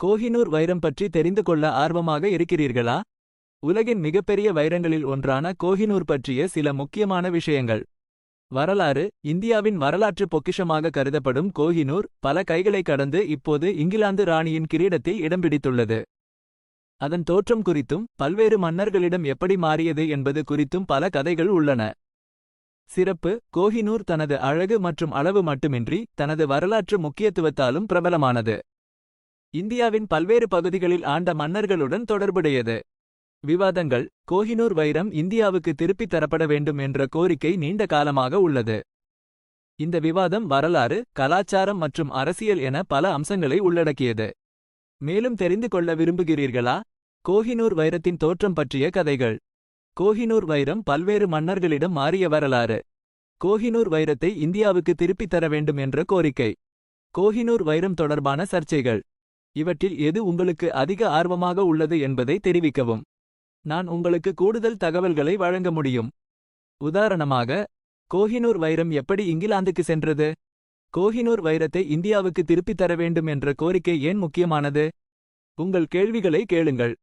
கோஹினூர் வைரம் பற்றி தெரிந்து கொள்ள ஆர்வமாக இருக்கிறீர்களா? உலகின் மிகப்பெரிய வைரங்களில் ஒன்றான கோஹினூர் பற்றிய சில முக்கியமான விஷயங்கள். வரலாறு இந்தியாவின் வரலாற்று பொக்கிஷமாக கருதப்படும் கோஹினூர் பல கைகளை கடந்து இப்போது இங்கிலாந்து ராணியின் கிரீடத்தில் இடம் பிடித்துள்ளது. அதன் தோற்றம் குறித்தும் பல்வேறு மன்னர்களிடம் எப்படி மாறியது என்பது குறித்தும் பல கதைகள் உள்ளன. சிறப்பு கோஹினூர் தனது அழகு மற்றும் அளவு மட்டுமின்றி தனது வரலாற்று முக்கியத்துவத்தாலும் பிரபலமானது. இந்தியாவின் பல்வேறு பகுதிகளில் ஆண்ட மன்னர்களுடன் தொடர்புடையது. விவாதங்கள் கோஹினூர் வைரம் இந்தியாவுக்கு திருப்பித் தரப்பட வேண்டும் என்ற கோரிக்கை நீண்ட காலமாக உள்ளது. இந்த விவாதம் வரலாறு கலாச்சாரம் மற்றும் அரசியல் என பல அம்சங்களை உள்ளடக்கியது. மேலும் தெரிந்து கொள்ள விரும்புகிறீர்களா? கோஹினூர் வைரத்தின் தோற்றம் பற்றிய கதைகள். கோஹினூர் வைரம் பல்வேறு மன்னர்களிடம் மாறிய வரலாறு. கோஹினூர் வைரத்தை இந்தியாவுக்கு திருப்பித் தர வேண்டும் என்ற கோரிக்கை. கோஹினூர் வைரம் தொடர்பான சர்ச்சைகள். இவற்றில் எது உங்களுக்கு அதிக ஆர்வமாக உள்ளது என்பதை தெரிவிக்கவும். நான் உங்களுக்கு கூடுதல் தகவல்களை வழங்க முடியும். உதாரணமாக கோஹினூர் வைரம் எப்படி இங்கிலாந்துக்கு சென்றது? கோஹினூர் வைரத்தை இந்தியாவுக்கு திருப்பித் தர வேண்டும் என்ற கோரிக்கை ஏன் முக்கியமானது? உங்கள் கேள்விகளை கேளுங்கள்.